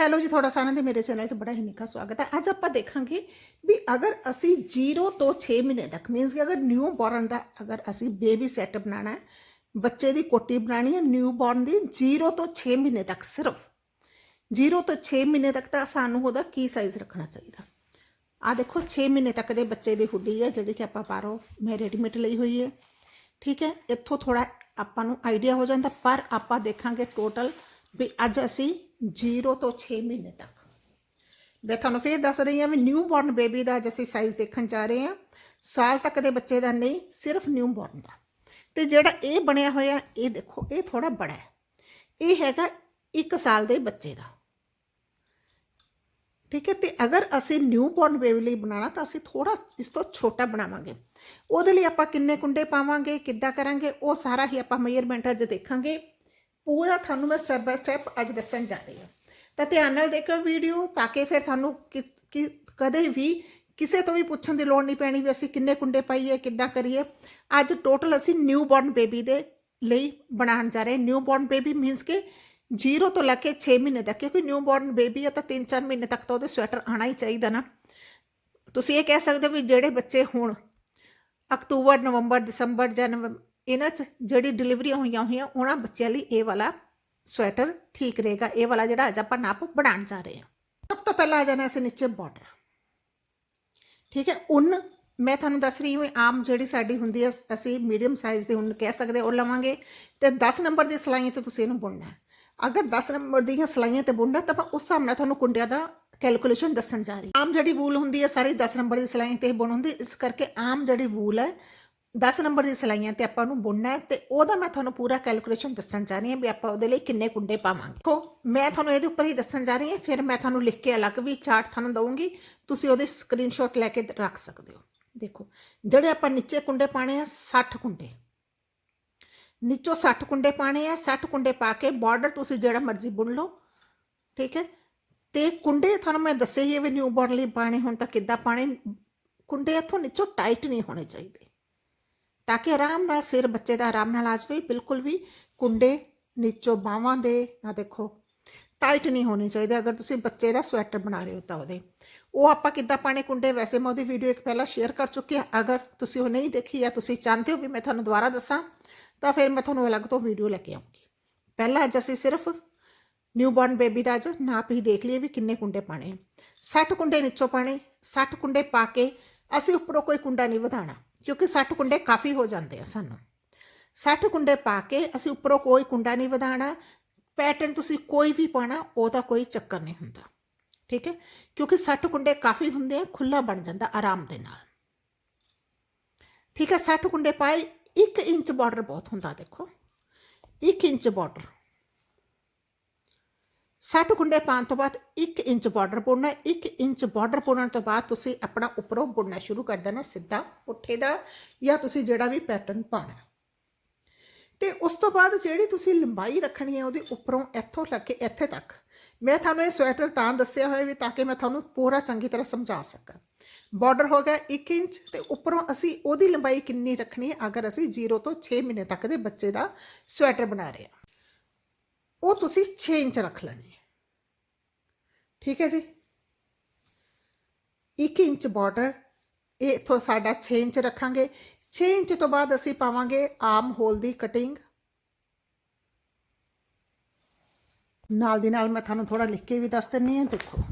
Hello ਜੀ, ਤੁਹਾਡਾ ਸਾਰਿਆਂ ਦੇ ਮੇਰੇ ਚੈਨਲ 'ਚ ਬੜਾ ਹੀ ਨਿੱਘਾ ਸਵਾਗਤ ਹੈ। ਅੱਜ ਆਪਾਂ ਦੇਖਾਂਗੇ ਵੀ ਅਗਰ ਅਸੀਂ 0 ਤੋਂ 6 ਮਹੀਨੇ ਤੱਕ ਮੀਨਸ ਕਿ ਅਗਰ ਨਿਊ ਬੋਰਨ ਦਾ ਅਗਰ ਅਸੀਂ ਬੇਬੀ ਸੈੱਟ ਬਣਾਉਣਾ ਹੈ, ਬੱਚੇ ਦੀ ਕੋਟੀ ਬਣਾਣੀ ਹੈ ਨਿਊ ਬੋਰਨ ਦੀ 0 ਤੋਂ 6 ਮਹੀਨੇ ਤੱਕ ਸਿਰਫ। 0 ਤੋਂ 6 ਮਹੀਨੇ ਤੱਕ ਤਾਂ ਸਾਨੂੰ ਉਹਦਾ ਕੀ ਸਾਈਜ਼ ਰੱਖਣਾ ਚਾਹੀਦਾ? ਆ ਦੇਖੋ 6 ਮਹੀਨੇ ਤੱਕ ਦੇ ਬੱਚੇ ਦੀ ਹੁੱਡੀ ਹੈ, ਜਿਹੜੀ ਕਿ ਆਪਾਂ ਬਾਹਰੋਂ ਮੈਂ ਰੈਡੀਮੇਡ ਲਈ ਹੋਈ ਹੈ। ਠੀਕ ਹੈ, ਇੱਥੋਂ ਥੋੜਾ ਆਪਾਂ ਨੂੰ ਆਈਡੀਆ ਹੋ ਜਾਂਦਾ, ਪਰ ਆਪਾਂ ਦੇਖਾਂਗੇ ਟੋਟਲ ਵੀ ਅੱਜ ਅਸੀਂ 0 ਤੋਂ 6 ਮਹੀਨੇ ਤੱਕ। ਮੈਂ ਤੁਹਾਨੂੰ ਫੇਰ ਦੱਸ ਰਹੀ ਹਾਂ ਵੀ ਨਿਊ ਬੋਰਨ ਬੇਬੀ ਦਾ ਅੱਜ ਅਸੀਂ ਸਾਈਜ਼ ਦੇਖਣ ਜਾ ਰਹੇ ਹਾਂ। ਸਾਲ ਤੱਕ ਦੇ ਬੱਚੇ ਦਾ ਨਹੀਂ, ਸਿਰਫ ਨਿਊ ਬੋਰਨ ਦਾ। ਤੇ ਜਿਹੜਾ ਇਹ ਬਣਿਆ ਹੋਇਆ, ਇਹ ਦੇਖੋ, ਇਹ ਥੋੜਾ ਬੜਾ ਹੈ। ਇਹ ਹੈਗਾ 1 ਸਾਲ ਦੇ ਬੱਚੇ ਦਾ। ਠੀਕ ਹੈ? ਤੇ ਅਗਰ ਅਸੀਂ ਨਿਊ ਬੋਰਨ ਬੇਬੀ ਲਈ ਬਣਾਉਣਾ, ਤਾਂ ਅਸੀਂ ਥੋੜਾ ਇਸ ਤੋਂ ਛੋਟਾ ਬਣਾਵਾਂਗੇ। ਉਹਦੇ ਲਈ ਆਪਾਂ ਕਿੰਨੇ ਕੁੰਡੇ ਪਾਵਾਂਗੇ, ਕਿੱਦਾਂ ਕਰਾਂਗੇ, ਉਹ ਸਾਰਾ ਹੀ ਆਪਾਂ ਮੇਜ਼ਰਮੈਂਟ ਅੱਜ ਦੇਖਾਂਗੇ। ਪੂਰਾ ਤੁਹਾਨੂੰ ਮੈਂ ਸਟੈਪ ਬਾय ਸਟੈਪ ਅੱਜ ਦੱਸਣ ਜਾ ਰਹੀ ਹਾਂ। ਤਾਂ ਧਿਆਨ ਨਾਲ ਦੇਖੋ ਵੀਡੀਓ ਤਾਂ ਕਿ ਫਿਰ ਤੁਹਾਨੂੰ ਕਿ- ਕਿ ਕਦੇ ਵੀ ਕਿਸੇ ਤੋਂ ਵੀ ਪੁੱਛਣ ਦੀ ਲੋੜ ਨਹੀਂ ਪੈਣੀ ਵੀ ਅਸੀਂ ਕਿੰਨੇ ਕੁੰਡੇ ਪਾਈਏ, ਕਿੱਦਾਂ ਕਰੀਏ। ਅੱਜ ਟੋਟਲ ਅਸੀਂ ਨਿਊ ਬੋਰਨ ਬੇਬੀ ਦੇ ਲਈ ਬਣਾਉਣ ਜਾ ਰਹੇ ਨਿਊ ਬੋਰਨ ਬੇਬੀ ਮੀਨਸ ਕਿ 0 ਤੋਂ ਲੈ ਕੇ 6 ਮਹੀਨੇ ਤੱਕ, ਕਿਉਂਕਿ ਨਿਊ ਬੋਰਨ ਬੇਬੀ ਹੈ ਤਾਂ 3-4 ਮਹੀਨੇ ਤੱਕ ਤਾਂ ਉਹਦੇ ਸਵੈਟਰ ਆਣਾ ਹੀ ਚਾਹੀਦਾ ਨਾ। ਤੁਸੀਂ ਇਹ ਕਹਿ ਸਕਦੇ ਹੋ ਵੀ ਜਿਹੜੇ ਬੱਚੇ ਹੁਣ ਅਕਤੂਬਰ, ਨਵੰਬਰ, ਦਸੰਬਰ ਜਨਵਰੀ ਇਹਨਾਂ 'ਚ ਜਿਹੜੀ ਡਿਲੀਵਰੀਆਂ ਹੋਈਆਂ ਹੋਈਆਂ, ਉਹਨਾਂ ਬੱਚਿਆਂ ਲਈ ਇਹ ਵਾਲਾ ਸਵੈਟਰ ਠੀਕ ਰਹੇਗਾ। ਇਹ ਵਾਲਾ ਜਿਹੜਾ ਅੱਜ ਆਪਾਂ ਨਾਪ ਬਣਾਉਣ ਜਾ ਰਹੇ ਹਾਂ। ਸਭ ਤੋਂ ਪਹਿਲਾਂ ਆ ਜਾਣਾ ਅਸੀਂ ਨੀਚੇ ਬਾਰਡਰ ਠੀਕ ਹੈ, ਉਨ ਮੈਂ ਤੁਹਾਨੂੰ ਦੱਸ ਰਹੀ ਹਾਂ ਆਮ ਜਿਹੜੀ ਸਾਡੀ ਹੁੰਦੀ ਹੈ, ਅਸੀਂ ਮੀਡੀਅਮ ਸਾਈਜ਼ ਦੀ ਉਨ ਕਹਿ ਸਕਦੇ ਉਹ ਲਵਾਂਗੇ। ਤੇ 10 ਨੰਬਰ ਦੀ ਸਲਾਈਆਂ ਤੇ ਤੁਸੀਂ ਇਹਨੂੰ ਬੁਣਨਾ ਅਗਰ 10 ਨੰਬਰ ਦੀਆਂ ਸਲਾਈਆਂ ਤੇ ਬੁਣਨਾ, ਤਾਂ ਆਪਾਂ ਉਸ ਹਿਸਾਬ ਨਾਲ ਤੁਹਾਨੂੰ ਕੁੰਡਿਆਂ ਦਾ ਕੈਲਕੂਲੇਸ਼ਨ ਦੱਸਣ ਜਾ ਰਹੀ ਆਮ ਜਿਹੜੀ ਵੂਲ ਹੁੰਦੀ ਹੈ, ਸਾਰੀ 10 ਨੰਬਰ ਦੀ ਸਲਾਈਆਂ ਤੇ ਹੀ ਬੁਣ ਹੁੰਦੀ ਇਸ ਕਰਕੇ ਆਮ ਜਿਹੜੀ ਵੂਲ ਹੈ 10 ਨੰਬਰ ਦੀ ਸਲਾਈਆਂ ਤੇ ਆਪਾਂ ਉਹਨੂੰ ਬੁਣਨਾ ਹੈ ਤੇ ਉਹਦਾ ਮੈਂ ਤੁਹਾਨੂੰ ਪੂਰਾ ਕੈਲਕੂਲੇਸ਼ਨ ਦੱਸਣ ਜਾ ਰਹੀ ਹਾਂ ਵੀ ਆਪਾਂ ਉਹਦੇ ਲਈ ਕਿੰਨੇ ਕੁੰਡੇ ਪਾਵਾਂਗੇ। ਦੇਖੋ, ਮੈਂ ਤੁਹਾਨੂੰ ਇਹਦੇ ਉੱਪਰ ਹੀ ਦੱਸਣ ਜਾ ਰਹੀ ਹਾਂ, ਫਿਰ ਮੈਂ ਤੁਹਾਨੂੰ ਲਿਖ ਕੇ ਅਲੱਗ ਵੀ ਚਾਰਟ ਤੁਹਾਨੂੰ ਦਊਂਗੀ। ਤੁਸੀਂ ਉਹਦੇ ਸਕਰੀਨਸ਼ਾਟ ਲੈ ਕੇ ਰੱਖ ਸਕਦੇ ਹੋ। ਦੇਖੋ, ਜਿਹੜੇ ਆਪਾਂ ਨੀਚੇ ਕੁੰਡੇ ਪਾਣੇ ਆ 60 ਕੁੰਡੇ। ਨੀਚੋਂ 60 ਕੁੰਡੇ ਪਾਣੇ ਆ 60 ਕੁੰਡੇ ਪਾ ਕੇ ਬਾਰਡਰ ਤੁਸੀਂ ਜਿਹੜਾ ਮਰਜ਼ੀ ਬੁਣ ਲਓ। ਠੀਕ ਹੈ? ਤੇ ਕੁੰਡੇ ਤੁਹਾਨੂੰ ਮੈਂ ਦੱਸੇ ਹੀ ਹੈ ਵੀ ਨਿਊ ਬੋਰਨ ਲਈ ਪਾਣੇ ਹੁਣ ਤਾਂ ਕਿੱਦਾਂ ਪਾਣੇ ਕੁੰਡੇ ਇੱਥੋਂ ਨੀਚੋਂ ਟਾਈਟ ਨਹੀਂ ਹੋਣੇ ਚਾਹੀਦੇ। ਤਾਂ ਕਿ ਆਰਾਮ ਨਾਲ ਸਿਰ ਬੱਚੇ ਦਾ ਆਰਾਮ ਨਾਲ ਆ ਜਾਵੇ, ਬਿਲਕੁਲ ਵੀ ਕੁੰਡੇ ਨੀਚੋਂ ਬਾਹਾਂ ਦੇ ਨਾ ਦੇਖੋ ਟਾਈਟ ਨਹੀਂ ਹੋਣੇ ਚਾਹੀਦੇ। ਅਗਰ ਤੁਸੀਂ ਬੱਚੇ ਦਾ ਸਵੈਟਰ ਬਣਾ ਰਹੇ ਹੋ ਤਾਂ ਉਹਦੇ। ਉਹ ਆਪਾਂ ਕਿੱਦਾਂ ਪਾਣੇ ਕੁੰਡੇ? ਵੈਸੇ ਮੈਂ ਉਹਦੀ ਵੀਡੀਓ ਇੱਕ ਪਹਿਲਾਂ ਸ਼ੇਅਰ ਕਰ ਚੁੱਕੀ ਹਾਂ। ਅਗਰ ਤੁਸੀਂ ਉਹ ਨਹੀਂ ਦੇਖੀ ਜਾਂ ਤੁਸੀਂ ਚਾਹੁੰਦੇ ਹੋ ਵੀ ਮੈਂ ਤੁਹਾਨੂੰ ਦੁਬਾਰਾ ਦੱਸਾਂ, ਤਾਂ ਫਿਰ ਮੈਂ ਤੁਹਾਨੂੰ ਅਲੱਗ ਤੋਂ ਵੀਡੀਓ ਲੈ ਕੇ ਆਉਂਗੀ। ਪਹਿਲਾਂ ਅੱਜ ਅਸੀਂ ਸਿਰਫ ਨਿਊਬੋਰਨ ਬੇਬੀ ਦਾ ਅੱਜ ਨਾਪ ਹੀ ਦੇਖ ਲਈਏ ਵੀ ਕਿੰਨੇ ਕੁੰਡੇ ਪਾਣੇ 60 ਕੁੰਡੇ ਨੀਚੋਂ ਪਾਣੇ 60 ਕੁੰਡੇ ਪਾ ਕੇ ਅਸੀਂ ਉੱਪਰੋਂ ਕੋਈ ਕੁੰਡਾ ਨਹੀਂ ਵਧਾਣਾ ਕਿਉਂਕਿ 60 ਕੁੰਡੇ ਕਾਫੀ ਹੋ ਜਾਂਦੇ ਆ ਸਾਨੂੰ। 60 ਕੁੰਡੇ ਪਾ ਕੇ ਅਸੀਂ ਉੱਪਰੋਂ ਕੋਈ ਕੁੰਡਾ ਨਹੀਂ ਵਧਾਣਾ ਪੈਟਰਨ ਤੁਸੀਂ ਕੋਈ ਵੀ ਪਾਣਾ ਉਹਦਾ ਕੋਈ ਚੱਕਰ ਨਹੀਂ ਹੁੰਦਾ। ਠੀਕ ਹੈ? ਕਿਉਂਕਿ 60 ਕੁੰਡੇ ਕਾਫੀ ਹੁੰਦੇ ਆ ਖੁੱਲਾ ਬਣ ਜਾਂਦਾ ਆਰਾਮ ਦੇ ਨਾਲ। ਠੀਕ ਹੈ? 60 ਕੁੰਡੇ ਪਾਏ 1 ਇੰਚ ਬਾਰਡਰ ਬਹੁਤ ਹੁੰਦਾ ਦੇਖੋ। 1 ਇੰਚ ਬਾਰਡਰ 60 ਗੁੰਡੇ ਪਾਉਣ ਤੋਂ ਬਾਅਦ 1 ਇੰਚ ਬਾਰਡਰ ਬੁਣਨਾ 1 ਇੰਚ ਬਾਰਡਰ ਪਾਉਣ ਤੋਂ ਬਾਅਦ ਤੁਸੀਂ ਆਪਣਾ ਉੱਪਰੋਂ ਬੁਣਨਾ ਸ਼ੁਰੂ ਕਰ ਦੇਣਾ ਸਿੱਧਾ ਪੁੱਠੇ ਦਾ ਜਾਂ ਤੁਸੀਂ ਜਿਹੜਾ ਵੀ ਪੈਟਰਨ ਪਾਣਾ ਤੇ ਉਸ ਤੋਂ ਬਾਅਦ ਜਿਹੜੀ ਤੁਸੀਂ ਲੰਬਾਈ ਰੱਖਣੀ ਹੈ ਉਹਦੇ ਉੱਪਰੋਂ ਇੱਥੋਂ ਲੈ ਕੇ ਇੱਥੇ ਤੱਕ। ਮੈਂ ਤੁਹਾਨੂੰ ਇਹ ਸਵੈਟਰ ਤਾਂ ਦੱਸਿਆ ਹੋਇਆ ਵੀ ਤਾਂ ਕਿ ਮੈਂ ਤੁਹਾਨੂੰ ਪੂਰਾ ਚੰਗੀ ਤਰ੍ਹਾਂ ਸਮਝਾ ਸਕਾਂ। ਬਾਰਡਰ ਹੋ ਗਿਆ 1 ਇੰਚ ਤੇ ਉੱਪਰੋਂ ਅਸੀਂ ਉਹਦੀ ਲੰਬਾਈ ਕਿੰਨੀ ਰੱਖਣੀ ਹੈ? ਅਗਰ ਅਸੀਂ 0 ਤੋਂ 6 ਮਹੀਨੇ ਤੱਕ ਦੇ ਬੱਚੇ ਦਾ ਸਵੈਟਰ ਬਣਾ ਰਹੇ ਹਾਂ। ਉਹ ਤੁਸੀਂ 6 ਇੰਚ ਰੱਖ ਲੈਣੀ ਹੈ। ਠੀਕ ਹੈ ਜੀ? 1 ਇੰਚ ਬਾਰਡਰ, ਇਹ ਇਥੋਂ ਸਾਡਾ 6 ਇੰਚ ਰੱਖਾਂਗੇ। 6 ਇੰਚ ਤੋਂ ਬਾਅਦ ਅਸੀਂ ਪਾਵਾਂਗੇ ਆਮ ਹੋਲ ਦੀ ਕਟਿੰਗ। ਨਾਲ ਦੀ ਨਾਲ ਮੈਂ ਤੁਹਾਨੂੰ ਥੋੜਾ ਲਿਖ ਕੇ ਵੀ ਦੱਸ ਦਿੰਨੀ ਹਾਂ, ਦੇਖੋ।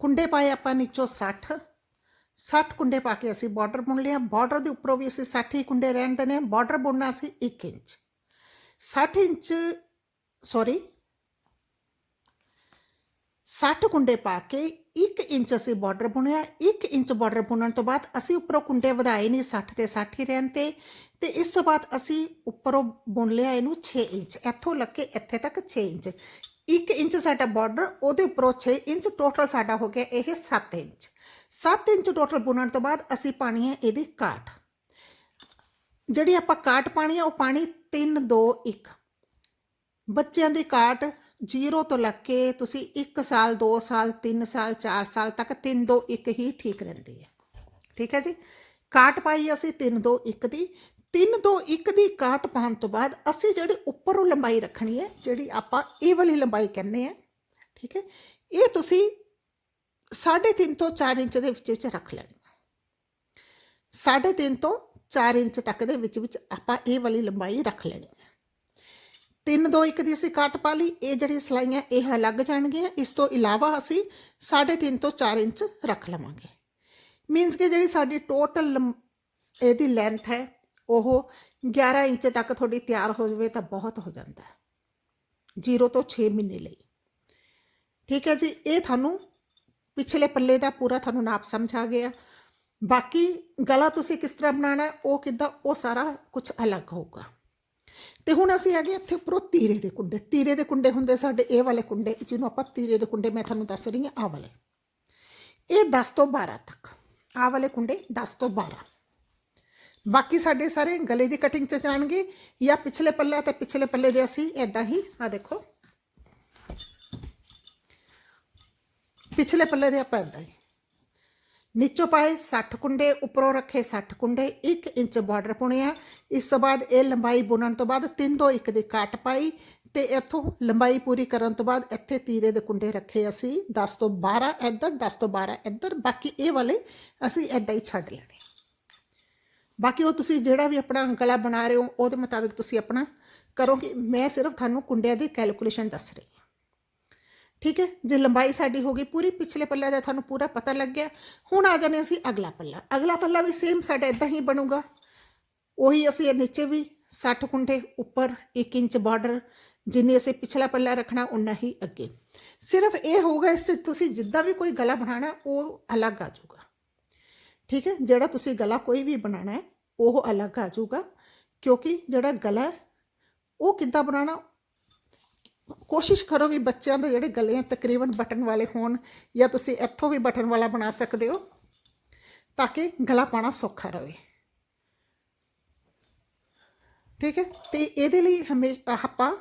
ਕੁੰਡੇ ਪਾਏ ਆਪਾਂ ਨੀਚੋਂ 60 60 ਕੁੰਡੇ ਪਾ ਕੇ ਅਸੀਂ ਬਾਰਡਰ ਬੁਣ ਲਿਆ ਬਾਰਡਰ ਦੇ ਉੱਪਰੋਂ ਵੀ ਅਸੀਂ 60 ਹੀ ਕੁੰਡੇ ਰਹਿਣ ਦੇਣੇ ਬਾਰਡਰ ਬੁਣਨਾ ਸੀ 1 ਇੰਚ। 60 ਇੰਚ ਸੌਰੀ 60 ਕੁੰਡੇ ਪਾ ਕੇ 1 ਇੰਚ ਅਸੀਂ ਬਾਰਡਰ ਬੁਣਿਆ 1 ਇੰਚ ਬਾਰਡਰ ਬੁਣਨ ਤੋਂ ਬਾਅਦ ਅਸੀਂ ਉੱਪਰੋਂ ਕੁੰਡੇ ਵਧਾਏ ਨਹੀਂ 60 ਤੇ 60 ਹੀ ਰਹਿਣ ਤੇ ਤੇ ਇਸ ਤੋਂ ਬਾਅਦ ਅਸੀਂ ਉੱਪਰੋਂ ਬੁਣ ਲਿਆ ਇਹਨੂੰ 6 ਇੰਚ, ਇੱਥੋਂ ਲੱਗ ਕੇ ਇੱਥੇ ਤੱਕ 6 ਇੰਚ। 1 ਇੰਚ ਸਾਡਾ ਬਾਰਡਰ ਉਹਦੇ ਉੱਪਰੋਂ 6 ਇੰਚ ਟੋਟਲ ਸਾਡਾ ਹੋ ਗਿਆ ਇਹ 7 ਇੰਚ। 7 ਇੰਚ ਟੋਟਲ ਬੁਣਨ ਤੋਂ ਬਾਅਦ ਅਸੀਂ ਪਾਣੀ ਹੈ ਇਹਦੀ ਕਾਟ ਜਿਹੜੀ ਆਪਾਂ ਕਾਟ ਪਾਣੀ ਹੈ ਉਹ ਪਾਣੀ 3 2 1 ਬੱਚਿਆਂ ਦੀ ਕਾਟ 0 ਤੋਂ ਲੱਗ ਕੇ ਤੁਸੀਂ 1 ਸਾਲ 2 ਸਾਲ 3 ਸਾਲ 4 ਸਾਲ ਤੱਕ 3 2 1 ਹੀ ਠੀਕ ਰਹਿੰਦੀ ਹੈ ਠੀਕ ਹੈ ਜੀ? ਕਾਟ ਪਾਈ ਅਸੀਂ 3 2 1 ਦੀ। 3 2 1 ਦੀ ਕਾਟ ਪਾਉਣ ਤੋਂ ਬਾਅਦ ਅਸੀਂ ਜਿਹੜੀ ਉੱਪਰੋਂ ਲੰਬਾਈ ਰੱਖਣੀ ਹੈ, ਜਿਹੜੀ ਆਪਾਂ ਇਹ ਵਾਲੀ ਲੰਬਾਈ ਕਹਿੰਦੇ ਆ, ਠੀਕ ਹੈ? ਇਹ ਤੁਸੀਂ 3.5 ਤੋਂ 4 ਇੰਚ ਦੇ ਵਿੱਚ ਵਿੱਚ ਰੱਖ ਲੈਣੀ 3.5 ਤੋਂ 4 ਇੰਚ ਤੱਕ ਦੇ ਵਿੱਚ ਵਿੱਚ ਆਪਾਂ ਇਹ ਵਾਲੀ ਲੰਬਾਈ ਰੱਖ ਲੈਣੀ 3 2 1 ਦੀ ਅਸੀਂ ਕੱਟ ਪਾ ਲਈ। ਇਹ ਜਿਹੜੀ ਸਲਾਈਆਂ ਇਹ ਅਲੱਗ ਜਾਣਗੀਆਂ। ਇਸ ਤੋਂ ਇਲਾਵਾ ਅਸੀਂ 3.5 ਤੋਂ 4 ਇੰਚ ਰੱਖ ਲਵਾਂਗੇ। ਮੀਨਸ ਕਿ ਜਿਹੜੀ ਸਾਡੀ ਟੋਟਲ ਇਹਦੀ ਲੈਂਥ ਹੈ, ਉਹ 11 ਇੰਚ ਤੱਕ ਤੁਹਾਡੀ ਤਿਆਰ ਹੋ ਜਾਵੇ ਤਾਂ ਬਹੁਤ ਹੋ ਜਾਂਦਾ ਹੈ। 0 ਤੋਂ 6 ਮਹੀਨੇ ਲਈ। ਠੀਕ ਹੈ ਜੀ, ਇਹ ਤੁਹਾਨੂੰ ਪਿਛਲੇ ਪੱਲੇ ਦਾ ਪੂਰਾ ਤੁਹਾਨੂੰ ਨਾਪ ਸਮਝ ਆ ਗਿਆ। ਬਾਕੀ ਗਲਾ ਤੁਸੀਂ ਕਿਸ ਤਰ੍ਹਾਂ ਬਣਾਉਣਾ ਉਹ ਕਿੱਦਾਂ, ਉਹ ਸਾਰਾ ਕੁਝ ਅਲੱਗ ਹੋਊਗਾ। ਤੇ ਹੁਣ ਅਸੀਂ ਹੈਗੇ ਇੱਥੇ ਉੱਪਰੋਂ ਤੀਰੇ ਦੇ ਕੁੰਡੇ। ਤੀਰੇ ਦੇ ਕੁੰਡੇ ਹੁੰਦੇ ਸਾਡੇ ਇਹ ਵਾਲੇ ਕੁੰਡੇ, ਜਿਹਨੂੰ ਆਪਾਂ ਤੀਰੇ ਦੇ ਕੁੰਡੇ ਮੈਂ ਤੁਹਾਨੂੰ ਦੱਸ ਰਹੀ ਹਾਂ ਆ ਵਾਲੇ। ਇਹ 10 ਤੋਂ 12 ਤੱਕ। ਆਹ ਵਾਲੇ ਕੁੰਡੇ 10 ਤੋਂ 12 ਬਾਕੀ ਸਾਡੇ ਸਾਰੇ ਗਲੇ ਦੀ ਕਟਿੰਗ ਚ ਜਾਣਗੇ ਜਾਂ ਪਿਛਲੇ ਪੱਲਾ ਤੇ ਪਿਛਲੇ ਪੱਲੇ ਦੇ ਅਸੀਂ ਇਦਾਂ ਹੀ ਆ ਦੇਖੋ। ਪਿਛਲੇ ਪੱਲੇ ਦੇ ਆਪਾਂ ਇਦਾਂ ਹੀ। ਨੀਚੋਂ ਪਾਏ 60 ਕੁੰਡੇ, ਉੱਪਰੋਂ ਰੱਖੇ 60 ਕੁੰਡੇ 1 ਇੰਚ ਬਾਰਡਰ ਪੁਣਿਆ ਇਸ ਤੋਂ ਬਾਅਦ ਇਹ ਲੰਬਾਈ ਬੁਣਨ ਤੋਂ ਬਾਅਦ 3 ਤੋਂ 1 ਦੀ ਕੱਟ ਪਾਈ ਤੇ ਇੱਥੋਂ ਲੰਬਾਈ ਪੂਰੀ ਕਰਨ ਤੋਂ ਬਾਅਦ ਇੱਥੇ ਤੀਰੇ ਦੇ ਕੁੰਡੇ ਰੱਖੇ ਅਸੀਂ। 10 ਤੋਂ 12 ਇੱਧਰ 10 ਤੋਂ 12 ਇੱਧਰ, ਬਾਕੀ ਇਹ ਵਾਲੇ ਅਸੀਂ ਇਦਾਂ ਹੀ ਛੱਡ ਲੈਣੇ। ਬਾਕੀ ਉਹ ਤੁਸੀਂ ਜਿਹੜਾ ਵੀ ਆਪਣਾ ਗਲਾ ਬਣਾ ਰਹੇ ਹੋ, ਉਹਦੇ ਮੁਤਾਬਿਕ ਤੁਸੀਂ ਆਪਣਾ ਕਰੋਗੇ ਮੈਂ ਸਿਰਫ ਤੁਹਾਨੂੰ ਕੁੰਡਿਆਂ ਦੀ ਕੈਲਕੂਲੇਸ਼ਨ ਦੱਸ ਰਹੀ ਠੀਕ ਹੈ? ਜੇ ਲੰਬਾਈ ਸਾਡੀ ਹੋ ਗਈ, ਪੂਰੀ ਪਿਛਲੇ ਪੱਲੇ ਦਾ ਤੁਹਾਨੂੰ ਪੂਰਾ ਪਤਾ ਲੱਗ ਗਿਆ। ਹੁਣ ਆ ਜਾਣੇ ਅਸੀਂ ਅਗਲਾ ਪੱਲਾ। ਅਗਲਾ ਪੱਲਾ ਵੀ ਸੇਮ ਸਾਡਾ ਇਦਾਂ ਹੀ ਬਣੂਗਾ। ਉਹੀ ਅਸੀਂ ਇਹ ਨੀਚੇ ਵੀ 60 ਕੁੰਡੇ ਉੱਪਰ 1 ਇੰਚ ਬਾਰਡਰ ਜਿੰਨੇ ਅਸੀਂ ਪਿਛਲਾ ਪੱਲਾ ਰੱਖਣਾ ਉਨਾ ਹੀ ਅੱਗੇ। ਸਿਰਫ ਇਹ ਹੋਊਗਾ ਇਸ 'ਚ ਤੁਸੀਂ ਜਿੱਦਾਂ ਵੀ ਕੋਈ ਗਲਾ ਬਣਾਉਣਾ, ਉਹ ਅਲੱਗ ਆ ਜਾਊਗਾ। ਠੀਕ ਹੈ? ਜਿਹੜਾ ਤੁਸੀਂ ਗਲਾ ਕੋਈ ਵੀ ਬਣਾਉਣਾ ਹੈ, ਉਹ ਅਲੱਗ ਆ ਜਾਊਗਾ। ਕਿਉਂਕਿ ਜਿਹੜਾ ਗਲਾ ਉਹ ਕਿੱਦਾਂ ਬਣਾਉਣਾ? ਕੋਸ਼ਿਸ਼ ਕਰੋ ਵੀ ਬੱਚਿਆਂ ਦੇ ਜਿਹੜੇ ਗਲੇ ਆ ਤਕਰੀਬਨ ਬਟਨ ਵਾਲੇ ਹੋਣ ਜਾਂ ਤੁਸੀਂ ਇੱਥੋਂ ਵੀ ਬਟਨ ਵਾਲਾ ਬਣਾ ਸਕਦੇ ਹੋ, ਤਾਂ ਕਿ ਗਲਾ ਪਾਣਾ ਸੌਖਾ ਰਹੇ। ਠੀਕ ਹੈ? ਤੇ ਇਹਦੇ ਲਈ ਹਮੇਸ਼ਾ ਆਪਾਂ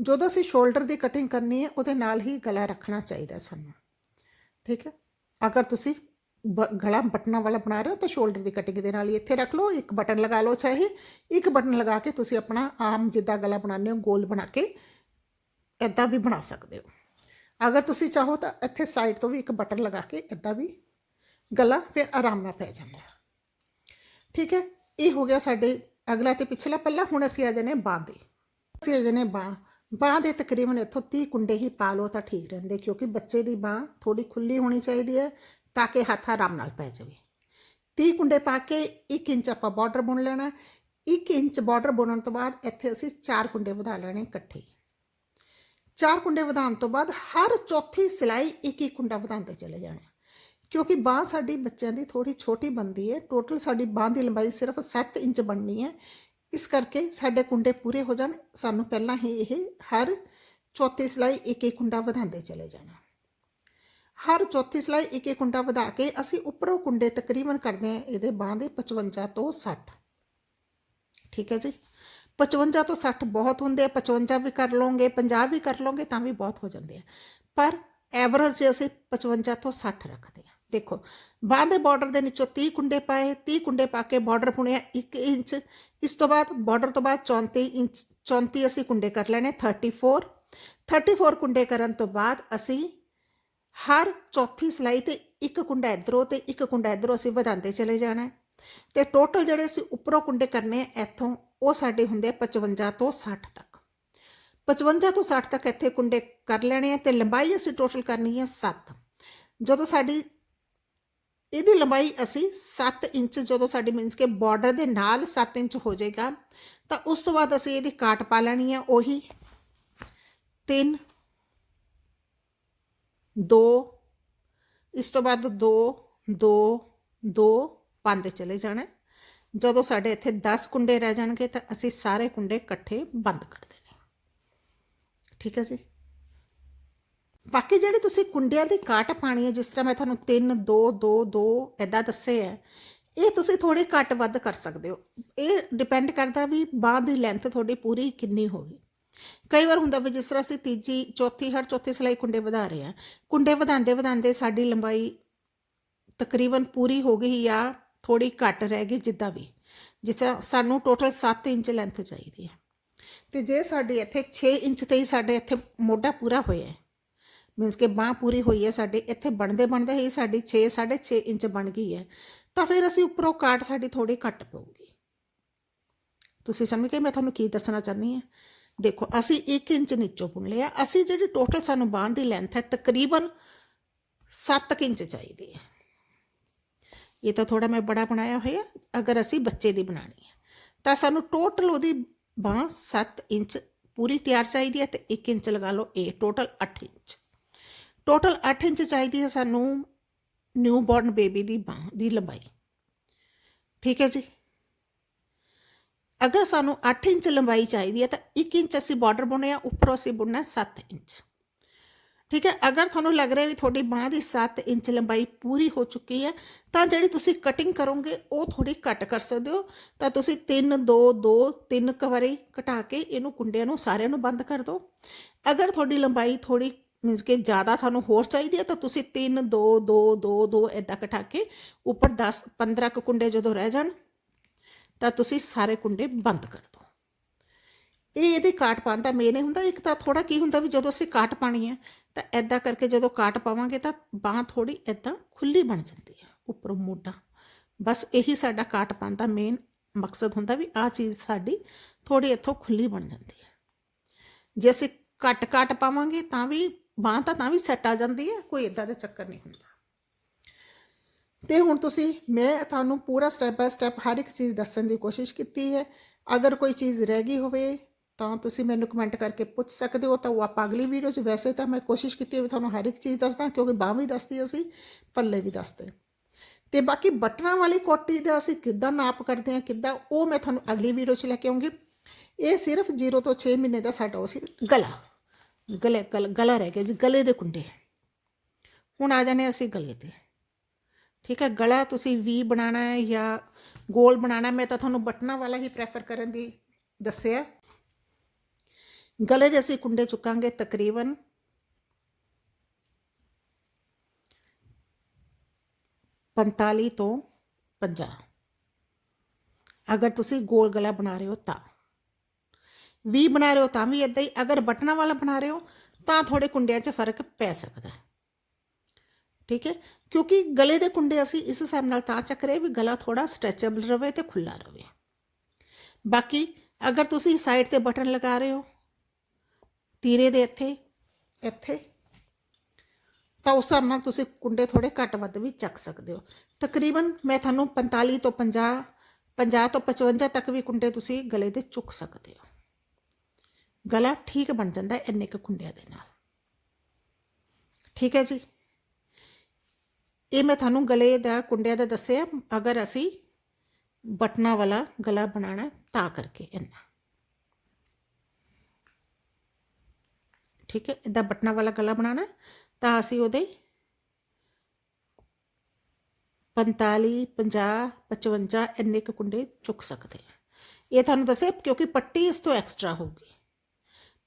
ਜਦੋਂ ਅਸੀਂ ਸ਼ੋਲਡਰ ਦੀ ਕਟਿੰਗ ਕਰਨੀ ਹੈ, ਉਹਦੇ ਨਾਲ ਹੀ ਗਲਾ ਰੱਖਣਾ ਚਾਹੀਦਾ ਸਾਨੂੰ। ਠੀਕ ਹੈ? ਅਗਰ ਤੁਸੀਂ ਬ- ਗਲਾ ਬਟਨਾਂ ਵਾਲਾ ਬਣਾ ਰਹੇ ਹੋ, ਤਾਂ ਸ਼ੋਲਡਰ ਦੀ ਕਟਿੰਗ ਦੇ ਨਾਲ ਹੀ ਇੱਥੇ ਰੱਖ ਲਓ। ਇੱਕ ਬਟਨ ਲਗਾ ਲਓ ਚਾਹੇ, ਇੱਕ ਬਟਨ ਲਗਾ ਕੇ ਤੁਸੀਂ ਆਪਣਾ ਆਮ ਜਿੱਦਾਂ ਗਲਾ ਬਣਾਉਂਦੇ ਹੋ, ਗੋਲ ਬਣਾ ਕੇ ਇਦਾਂ ਵੀ ਬਣਾ ਸਕਦੇ ਹੋ। ਅਗਰ ਤੁਸੀਂ ਚਾਹੋ ਤਾਂ ਇੱਥੇ ਸਾਈਡ ਤੋਂ ਵੀ ਇੱਕ ਬਟਨ ਲਗਾ ਕੇ ਇਦਾਂ ਵੀ ਗਲਾ ਫਿਰ ਆਰਾਮ ਨਾਲ ਪੈ ਜਾਂਦਾ। ਹੈ। ਠੀਕ ਹੈ, ਇਹ ਹੋ ਗਿਆ ਸਾਡੇ ਅਗਲਾ ਤੇ ਪਿਛਲਾ। ਪੱਲਾ ਹੁਣ ਅਸੀਂ ਆ ਜਾਨੇ ਬਾਂਹ ਦੇ ਅਸੀਂ ਆ ਜਾਨੇ ਬਾਂਹ। ਬਾਂਹ ਦੇ ਤਕਰੀਬਨ ਇੱਥੋਂ 30 ਕੁੰਡੇ ਹੀ ਪਾ ਲਓ ਤਾਂ ਠੀਕ ਰਹਿੰਦੇ, ਕਿਉਂਕਿ ਬੱਚੇ ਦੀ ਬਾਂਹ ਥੋੜੀ ਖੁੱਲੀ ਹੋਣੀ ਚਾਹੀਦੀ ਹੈ ਤਾਂ ਕਿ ਹੱਥ ਆਰਾਮ ਨਾਲ ਪੈ ਜਾਵੇ। 30 ਕੁੰਡੇ ਪਾ ਕੇ 1 ਇੰਚ ਆਪਾਂ ਬਾਰਡਰ ਬੁਣ ਲੈਣਾ 1 ਇੰਚ ਬਾਰਡਰ ਬੁਣਨ ਤੋਂ ਬਾਅਦ ਇੱਥੇ ਅਸੀਂ 4 ਕੁੰਡੇ ਵਧਾ ਲੈਣੇ ਇਕੱਠੇ। ਚਾਰ ਕੁੰਡੇ ਵਧਾਉਣ ਤੋਂ ਬਾਅਦ ਹਰ ਚੌਥੀ ਸਿਲਾਈ ਇੱਕ ਇੱਕ ਕੁੰਡਾ ਵਧਾਉਂਦੇ ਚਲੇ ਜਾਣਾ ਕਿਉਂਕਿ ਬਾਹ ਸਾਡੀ ਬੱਚਿਆਂ ਦੀ ਥੋੜੀ ਛੋਟੀ ਬਣਦੀ ਹੈ। ਟੋਟਲ ਸਾਡੀ ਬਾਹ ਦੀ ਲੰਬਾਈ ਸਿਰਫ 7 ਇੰਚ ਬਣਨੀ ਹੈ। ਇਸ ਕਰਕੇ ਸਾਡੇ ਕੁੰਡੇ ਪੂਰੇ ਹੋ ਜਾਣ। ਸਾਨੂੰ ਪਹਿਲਾਂ ਹੀ ਇਹ ਹਰ ਚੌਥੀ ਸਿਲਾਈ ਇੱਕ ਇੱਕ ਕੁੰਡਾ ਵਧਾਉਂਦੇ ਚਲੇ ਜਾਣਾ। ਹਰ ਚੌਥੀ ਸਿਲਾਈ ਇੱਕ ਇੱਕ ਕੁੰਡਾ ਵਧਾ ਕੇ ਅਸੀਂ ਉੱਪਰੋਂ ਕੁੰਡੇ ਤਕਰੀਬਨ ਕਰਦੇ ਹਾਂ ਇਹਦੇ ਬਾਹ ਦੇ 55 ਤੋਂ 60 ਠੀਕ ਹੈ ਜੀ? 55 ਤੋਂ 60 ਬਹੁਤ ਹੁੰਦੇ ਆ 55 ਵੀ ਕਰ ਲਓਗੇ 50 ਵੀ ਕਰ ਲਓਗੇ ਤਾਂ ਵੀ ਬਹੁਤ ਹੋ ਜਾਂਦੇ ਆ। ਪਰ ਐਵਰੇਜ ਜੇ ਅਸੀਂ 55 ਤੋਂ 60 ਰੱਖਦੇ ਆ। ਦੇਖੋ, ਬਾਂਹ ਦੇ ਬਾਰਡਰ ਦੇ ਨੀਚੋਂ 30 ਕੁੰਡੇ ਪਾਏ 30 ਕੁੰਡੇ ਪਾ ਕੇ ਬਾਰਡਰ ਪੁਣਿਆ 1 ਇੰਚ। ਇਸ ਤੋਂ ਬਾਅਦ ਬਾਰਡਰ ਤੋਂ ਬਾਅਦ 34 ਇੰਚ 34 ਅਸੀਂ ਕੁੰਡੇ ਕਰ ਲੈਣੇ 34 34 ਕੁੰਡੇ ਕਰਨ ਤੋਂ ਬਾਅਦ ਅਸੀਂ ਹਰ ਚੌਥੀ ਸਲਾਈ ਤੇ ਇੱਕ ਕੁੰਡਾ ਇਧਰੋਂ ਤੇ ਇੱਕ ਕੁੰਡਾ ਇਧਰੋਂ ਅਸੀਂ ਵਧਾਉਂਦੇ ਚਲੇ ਜਾਣਾ ਹੈ। ਤੇ ਟੋਟਲ ਜਿਹੜੇ ਅਸੀਂ ਉੱਪਰੋਂ ਕੁੰਡੇ ਕਰਨੇ ਆ, ਇੱਥੋਂ ਉਹ ਸਾਡੇ ਹੁੰਦੇ ਆ 55 ਤੋਂ 60 ਤੱਕ। 55 ਤੋਂ 60 ਤੱਕ ਇੱਥੇ ਕੁੰਡੇ ਕਰ ਲੈਣੇ ਆ ਤੇ ਲੰਬਾਈ ਅਸੀਂ ਟੋਟਲ ਕਰਨੀ ਹੈ 7 ਜਦੋਂ ਸਾਡੀ ਇਹਦੀ ਲੰਬਾਈ ਅਸੀਂ 7 ਇੰਚ ਜਦੋਂ ਸਾਡੀ ਮੀਨਸ ਕਿ ਬਾਰਡਰ ਦੇ ਨਾਲ 7 ਇੰਚ ਹੋ ਜਾਏਗਾ, ਤਾਂ ਉਸ ਤੋਂ ਬਾਅਦ ਅਸੀਂ ਇਹਦੀ ਕਾਟ ਪਾ ਲੈਣੀ ਹੈ ਉਹੀ 3 2 ਇਸ ਤੋਂ ਬਾਅਦ 2 2 2 ਪਾਉਂਦੇ ਚਲੇ ਜਾਣਾ। ਜਦੋਂ ਸਾਡੇ ਇੱਥੇ 10 ਕੁੰਡੇ ਰਹਿ ਜਾਣਗੇ ਤਾਂ ਅਸੀਂ ਸਾਰੇ ਕੁੰਡੇ ਇਕੱਠੇ ਬੰਦ ਕਰ ਦੇਣੇ। ਠੀਕ ਹੈ ਜੀ? ਬਾਕੀ ਜਿਹੜੇ ਤੁਸੀਂ ਕੁੰਡਿਆਂ ਦੀ ਕਾਟ ਪਾਣੀ ਹੈ, ਜਿਸ ਤਰ੍ਹਾਂ ਮੈਂ ਤੁਹਾਨੂੰ 3 2 2 2 ਐਦਾਂ ਦੱਸੇ ਹੈ, ਇਹ ਤੁਸੀਂ ਥੋੜੇ ਘੱਟ ਵੱਧ ਕਰ ਸਕਦੇ ਹੋ। ਇਹ ਡਿਪੈਂਡ ਕਰਦਾ ਵੀ ਬਾਂਹ ਦੀ ਲੈਂਥ ਤੁਹਾਡੀ ਪੂਰੀ ਕਿੰਨੀ ਹੋਗੀ ਕਈ ਵਾਰ ਹੁੰਦਾ ਵੀ ਜਿਸ ਤਰ੍ਹਾਂ ਅਸੀਂ ਤੀਜੀ, ਚੌਥੀ, ਹਰ ਚੌਥੀ ਸਿਲਾਈ ਕੁੰਡੇ ਵਧਾ ਰਹੇ ਹਾਂ। ਕੁੰਡੇ ਵਧਾਉਂਦੇ ਵਧਾਉਂਦੇ ਸਾਡੀ ਲੰਬਾਈ ਤਕਰੀਬਨ ਪੂਰੀ ਹੋ ਗਈ ਜਾਂ ਥੋੜੀ ਘੱਟ ਰਹਿ ਗਈ ਜਿੱਦਾਂ ਵੀ। ਜਿਸ ਤਰ੍ਹਾਂ ਸਾਨੂੰ ਟੋਟਲ 7 ਇੰਚ ਲੈਂਥ ਚਾਹੀਦੀ ਹੈ। ਤੇ ਜੇ ਸਾਡੇ ਇੱਥੇ 6 ਇੰਚ ਤੇ ਹੀ ਸਾਡੇ ਇੱਥੇ ਮੋਢਾ ਪੂਰਾ ਹੋਇਆ ਹੈ ਮੀਨਸ ਕਿ ਬਾਹ ਪੂਰੀ ਹੋਈ ਹੈ, ਸਾਡੀ ਇੱਥੇ ਬਣਦੇ ਬਣਦੇ ਹੀ ਸਾਡੀ 6 6.5 ਇੰਚ ਬਣ ਗਈ ਹੈ, ਤਾਂ ਫਿਰ ਅਸੀਂ ਉੱਪਰੋਂ ਕਾਟ ਸਾਡੀ ਥੋੜੀ ਘੱਟ ਪਊਗੀ। ਤੁਸੀਂ ਸਮਝ ਗਏ ਮੈਂ ਤੁਹਾਨੂੰ ਕੀ ਦੱਸਣਾ ਚਾਹਨੀ ਹਾਂ? ਦੇਖੋ, ਅਸੀਂ 1 ਇੰਚ ਨੀਚੋਂ ਬੁਣ ਲਿਆ। ਅਸੀਂ ਜਿਹੜੀ ਟੋਟਲ ਸਾਨੂੰ ਬਾਂਹ ਦੀ ਲੈਂਥ ਹੈ, ਤਕਰੀਬਨ 7 ਇੰਚ ਚਾਹੀਦੀ ਹੈ। ਇਹ ਤਾਂ ਥੋੜਾ ਮੈਂ ਬੜਾ ਬਣਾਇਆ ਹੋਇਆ, ਅਗਰ ਅਸੀਂ ਬੱਚੇ ਦੀ ਬਣਾਣੀ ਹੈ। ਤਾਂ ਸਾਨੂੰ ਟੋਟਲ ਉਹਦੀ ਬਾਂਹ 7 ਇੰਚ ਪੂਰੀ ਤਿਆਰ ਚਾਹੀਦੀ ਹੈ ਤੇ 1 ਇੰਚ ਲਗਾ ਲਓ ਇਹ ਟੋਟਲ 8 ਇੰਚ। ਟੋਟਲ 8 ਇੰਚ ਚਾਹੀਦੀ ਹੈ ਸਾਨੂੰ ਨਿਊ ਬੋਰਨ ਬੇਬੀ ਦੀ ਬਾਂਹ ਦੀ ਲੰਬਾਈ। ਠੀਕ ਹੈ ਜੀ? ਅਗਰ ਸਾਨੂੰ 8 ਇੰਚ ਲੰਬਾਈ ਚਾਹੀਦੀ ਹੈ ਤਾਂ 1 ਇੰਚ ਅਸੀਂ ਬਾਰਡਰ ਬੁਣਿਆ, ਉੱਪਰੋਂ ਅਸੀਂ ਬੁਣਨਾ 7 ਇੰਚ। ਠੀਕ ਹੈ? ਅਗਰ ਤੁਹਾਨੂੰ ਲੱਗ ਰਿਹਾ ਵੀ ਤੁਹਾਡੀ ਬਾਹ ਦੀ 7 ਇੰਚ ਲੰਬਾਈ ਪੂਰੀ ਹੋ ਚੁੱਕੀ ਹੈ, ਤਾਂ ਜਿਹੜੀ ਤੁਸੀਂ ਕਟਿੰਗ ਕਰੋਗੇ, ਉਹ ਥੋੜੀ ਘੱਟ ਕਰ ਸਕਦੇ ਹੋ। ਤਾਂ ਤੁਸੀਂ 3 2 2 3 ਕਵਰੇ ਘਟਾ ਕੇ ਇਹਨੂੰ ਕੁੰਡਿਆਂ ਨੂੰ, ਸਾਰਿਆਂ ਨੂੰ ਬੰਦ ਕਰ ਦਿਓ। ਅਗਰ ਤੁਹਾਡੀ ਲੰਬਾਈ ਥੋੜੀ ਮੀਨਸ ਕਿ ਜ਼ਿਆਦਾ ਤੁਹਾਨੂੰ ਹੋਰ ਚਾਹੀਦੀ ਹੈ, ਤਾਂ ਤੁਸੀਂ 3 2 2 2 2 ਇਦਾਂ ਘਟਾ ਕੇ ਉੱਪਰ 10 15 ਕੁ ਕੁੰਡੇ ਜਦੋਂ ਰਹਿ ਜਾਣ, ਤਾਂ ਤੁਸੀਂ ਸਾਰੇ ਕੁੰਡੇ ਬੰਦ ਕਰ ਦਿਓ। ਇਹ ਇਹਦੇ ਕਾਟ ਪਾਉਣ ਦਾ ਮੇਨ ਇਹ ਹੁੰਦਾ ਇੱਕ ਤਾਂ ਥੋੜਾ ਕੀ ਹੁੰਦਾ ਵੀ ਜਦੋਂ ਅਸੀਂ ਕਾਟ ਪਾਣੀ ਹੈ, ਤਾਂ ਐਦਾਂ ਕਰਕੇ ਜਦੋਂ ਕਾਟ ਪਾਵਾਂਗੇ ਤਾਂ ਬਾਹ ਥੋੜੀ ਐਦਾਂ ਖੁੱਲੀ ਬਣ ਜਾਂਦੀ ਹੈ, ਉੱਪਰੋਂ ਮੋਢਾ। ਬਸ ਇਹੀ ਸਾਡਾ ਕਾਟ ਪਾਉਣ ਦਾ ਮੇਨ ਮਕਸਦ ਹੁੰਦਾ ਵੀ ਆਹ ਚੀਜ਼ ਸਾਡੀ ਥੋੜੀ ਇੱਥੋਂ ਖੁੱਲੀ ਬਣ ਜਾਂਦੀ ਹੈ। ਜੇ ਅਸੀਂ ਕੱਟ ਕੱਟ ਪਾਵਾਂਗੇ ਤਾਂ ਵੀ ਬਾਹ ਤਾਂ ਤਾਂ ਵੀ ਸੈੱਟ ਆ ਜਾਂਦੀ ਹੈ, ਕੋਈ ਇਦਾਂ ਦਾ ਚੱਕਰ ਨਹੀਂ ਹੁੰਦਾ। ਤੇ ਹੁਣ ਤੁਸੀਂ, ਮੈਂ ਤੁਹਾਨੂੰ ਪੂਰਾ ਸਟੈਪ ਬਾਏ ਸਟੈਪ ਹਰ ਇੱਕ ਚੀਜ਼ ਦੱਸਣ ਦੀ ਕੋਸ਼ਿਸ਼ ਕੀਤੀ ਹੈ, ਅਗਰ ਕੋਈ ਚੀਜ਼ ਰਹਿ ਗਈ ਹੋਵੇ ਤਾਂ ਤੁਸੀਂ ਮੈਨੂੰ ਕਮੈਂਟ ਕਰਕੇ ਪੁੱਛ ਸਕਦੇ ਹੋ, ਤਾਂ ਉਹ ਆਪਾਂ ਅਗਲੀ ਵੀਡੀਓ 'ਚ ਵੈਸੇ ਤਾਂ ਮੈਂ ਕੋਸ਼ਿਸ਼ ਕੀਤੀ ਵੀ ਤੁਹਾਨੂੰ ਹਰ ਇੱਕ ਚੀਜ਼ ਦੱਸਦਾ, ਕਿਉਂਕਿ ਬਾਹ ਵੀ ਦੱਸਦੀ ਅਸੀਂ, ਪੱਲੇ ਵੀ ਦੱਸਦੇ ਤੇ ਬਾਕੀ ਬਟਨਾਂ ਵਾਲੀ ਕੋਟੀ ਦਾ ਅਸੀਂ ਕਿੱਦਾਂ ਨਾਪ ਕਰਦੇ ਹਾਂ, ਕਿੱਦਾਂ, ਉਹ ਮੈਂ ਤੁਹਾਨੂੰ ਅਗਲੀ ਵੀਡੀਓ 'ਚ ਲੈ ਕੇ ਆਉਂਗੀ। ਇਹ ਸਿਰਫ 0 ਤੋਂ 6 ਮਹੀਨੇ ਦਾ ਸਾਡਾ ਉਹ ਸੀ, ਗਲਾ। ਗਲੇ, ਗਲ- ਗਲਾ ਰਹਿ ਗਿਆ ਜੀ, ਗਲੇ ਦੇ ਕੁੰਡੇ। ਹੁਣ ਆ ਜਾਣੇ ਅਸੀਂ ਗਲੇ ਤੇ। ਠੀਕ ਹੈ, ਗਲਾ ਤੁਸੀਂ ਵੀ ਬਣਾਉਣਾ ਹੈ ਜਾਂ ਗੋਲ ਬਣਾਉਣਾ ਮੈਂ ਤਾਂ ਤੁਹਾਨੂੰ ਬਟਨਾਂ ਵਾਲਾ ਹੀ ਪ੍ਰੈਫਰ ਕਰਨ ਦੀ ਦੱਸਿਆ। ਗਲੇ ਦੇ ਅਸੀਂ ਕੁੰਡੇ ਚੁੱਕਾਂਗੇ ਤਕਰੀਬਨ 45 ਤੋਂ 50 ਅਗਰ ਤੁਸੀਂ ਗੋਲ ਗਲਾ ਬਣਾ ਰਹੇ ਹੋ ਤਾਂ ਵੀ ਬਣਾ ਰਹੇ ਹੋ ਤਾਂ ਵੀ ਇਦਾਂ ਹੀ ਅਗਰ ਬਟਨਾਂ ਵਾਲਾ ਬਣਾ ਰਹੇ ਹੋ ਤਾਂ ਥੋੜੇ ਕੁੰਡਿਆਂ 'ਚ ਫ਼ਰਕ ਪੈ ਸਕਦਾ ਹੈ ਠੀਕ ਹੈ ਕਿਉਂਕਿ ਗਲੇ ਦੇ ਕੁੰਡੇ ਅਸੀਂ ਇਸ ਹਿਸਾਬ ਨਾਲ ਤਾਂ ਚੱਕ ਰਹੇ ਵੀ ਗਲਾ ਥੋੜਾ ਸਟ੍ਰੈਚੇਬਲ ਰਵੇ ਤੇ ਖੁੱਲਾ ਰਵੇ ਬਾਕੀ ਅਗਰ ਤੁਸੀਂ ਸਾਈਡ ਤੇ ਬਟਨ ਲਗਾ ਰਹੇ ਹੋ ਤੀਰੇ ਦੇ ਇੱਥੇ ਇੱਥੇ। ਤਾਂ ਉਸ ਹਿਸਾਬ ਨਾਲ ਤੁਸੀਂ ਕੁੰਡੇ ਥੋੜੇ ਘੱਟ ਵੱਧ ਵੀ ਚੱਕ ਸਕਦੇ ਹੋ। ਤਕਰੀਬਨ ਮੈਂ ਤੁਹਾਨੂੰ 45 ਤੋਂ 50 50 ਤੋਂ 55 ਤੱਕ ਵੀ ਕੁੰਡੇ ਤੁਸੀਂ ਗਲੇ ਦੇ ਚੁੱਕ ਸਕਦੇ ਹੋ। ਗਲਾ ਠੀਕ ਬਣ ਜਾਂਦਾ ਇੰਨੇ ਕੁ ਕੁੰਡਿਆਂ ਦੇ ਨਾਲ। ਠੀਕ ਹੈ ਜੀ? ਇਹ ਮੈਂ ਤੁਹਾਨੂੰ ਗਲੇ ਦਾ ਕੁੰਡਿਆਂ ਦਾ ਦੱਸਿਆ, ਅਗਰ ਅਸੀਂ ਬਟਨਾ ਵਾਲਾ ਗਲਾ ਬਣਾਉਣਾ ਤਾਂ ਕਰਕੇ ਇੰਨਾ। ਠੀਕ ਹੈ ਇਦਾਂ ਬਟਨਾ ਵਾਲਾ ਗਲਾ ਬਣਾਉਣਾ ਤਾਂ ਅਸੀਂ ਉਹਦੇ 45 50 55 ਇੰਨੇ ਕੁ ਕੁੰਡੇ ਚੁੱਕ ਸਕਦੇ ਹਾਂ ਇਹ ਤੁਹਾਨੂੰ ਦੱਸਿਆ ਕਿਉਂਕਿ ਪੱਟੀ ਇਸ ਤੋਂ ਐਕਸਟਰਾ ਹੋਊਗੀ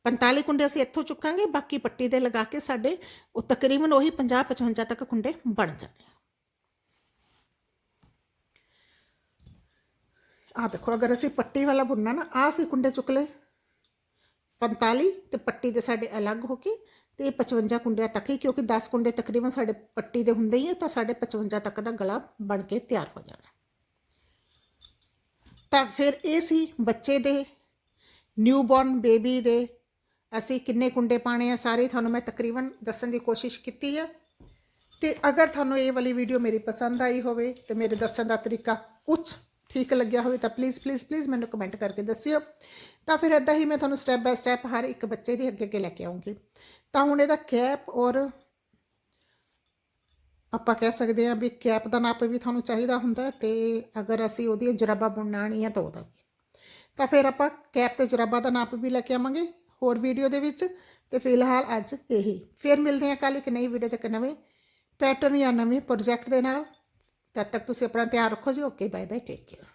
45 ਕੁੰਡੇ ਅਸੀਂ ਇੱਥੋਂ ਚੁੱਕਾਂਗੇ ਬਾਕੀ ਪੱਟੀ ਦੇ ਲਗਾ ਕੇ ਸਾਡੇ ਉਹ ਤਕਰੀਬਨ ਉਹੀ 50 55 ਤੱਕ ਕੁੰਡੇ ਬਣ ਜਾਣੇ ਆ ਦੇਖੋ ਅਗਰ ਅਸੀਂ ਪੱਟੀ ਵਾਲਾ ਬੁਣਨਾ ਨਾ ਆ ਅਸੀਂ ਕੁੰਡੇ ਚੁੱਕ ਲਏ 45 ਤੇ ਪੱਟੀ ਦੇ ਸਾਡੇ ਅਲੱਗ ਹੋ ਕੇ ਤੇ 55 ਕੁੰਡਿਆਂ ਤੱਕ ਹੀ, ਕਿਉਂਕਿ 10 ਕੁੰਡੇ ਤਕਰੀਬਨ ਸਾਡੇ ਪੱਟੀ ਦੇ ਹੁੰਦੇ ਹੀ ਹੈ ਤਾਂ ਸਾਡੇ 55 ਤੱਕ ਦਾ ਗਲਾ ਬਣ ਕੇ ਤਿਆਰ ਹੋ ਜਾਣਾ। ਤਾਂ ਫਿਰ ਇਹ ਸੀ ਬੱਚੇ ਦੇ ਨਿਊਬੋਰਨ ਬੇਬੀ ਦੇ, ਅਸੀਂ ਕਿੰਨੇ ਕੁੰਡੇ ਪਾਣੇ ਆ, ਸਾਰੇ ਤੁਹਾਨੂੰ ਮੈਂ ਤਕਰੀਬਨ ਦੱਸਣ ਦੀ ਕੋਸ਼ਿਸ਼ ਕੀਤੀ ਆ। ਤੇ ਅਗਰ ਤੁਹਾਨੂੰ ਇਹ ਵਾਲੀ ਵੀਡੀਓ ਮੇਰੀ ਪਸੰਦ ਆਈ ਹੋਵੇ ਤੇ ਮੇਰੇ ਦੱਸਣ ਦਾ ਤਰੀਕਾ ਕੁਝ ਠੀਕ ਲੱਗਿਆ ਹੋਵੇ ਤਾਂ ਪਲੀਜ਼ ਪਲੀਜ਼ ਪਲੀਜ਼ ਮੈਨੂੰ ਕਮੈਂਟ ਕਰਕੇ ਦੱਸਿਓ। ਤਾਂ ਫਿਰ ਇਦਾਂ ਹੀ ਮੈਂ ਤੁਹਾਨੂੰ ਸਟੈਪ ਬਾਏ ਸਟੈਪ ਹਰ ਇੱਕ ਬੱਚੇ ਦੀ ਅੱਗੇ ਅੱਗੇ ਲੈ ਕੇ ਆਉਂਗੀ। ਤਾਂ ਹੁਣ ਇਹਦਾ ਕੈਪ ਔਰ ਆਪਾਂ ਕਹਿ ਸਕਦੇ ਹਾਂ ਵੀ ਕੈਪ ਦਾ ਨਾਪ ਵੀ ਤੁਹਾਨੂੰ ਚਾਹੀਦਾ ਹੁੰਦਾ ਹੈ ਤੇ ਅਗਰ ਅਸੀਂ ਉਹਦੀਆਂ ਜਰਾਬਾਂ ਬਣਾਉਣੀ ਹੈ ਤਾਂ ਉਹਦਾ ਤਾਂ ਫਿਰ ਆਪਾਂ ਕੈਪ ਤੇ ਜਰਾਬਾਂ ਦਾ ਨਾਪ ਵੀ ਲੈ ਕੇ ਆਵਾਂਗੇ ਹੋਰ ਵੀਡੀਓ ਦੇ ਵਿੱਚ ਤੇ ਫਿਲਹਾਲ ਅੱਜ ਇਹੀ। ਫਿਰ ਮਿਲਦੇ ਹਾਂ ਕੱਲ ਇੱਕ ਨਈ ਵੀਡੀਓ ਤੇ ਇੱਕ ਨਵੇਂ ਪੈਟਰਨ ਜਾਂ ਨਵੇਂ ਪ੍ਰੋਜੈਕਟ ਦੇ ਨਾਲ। ਤਦ ਤੱਕ ਤੁਸੀਂ ਆਪਣਾ ਧਿਆਨ ਰੱਖੋ ਜੀ okay bye bye take care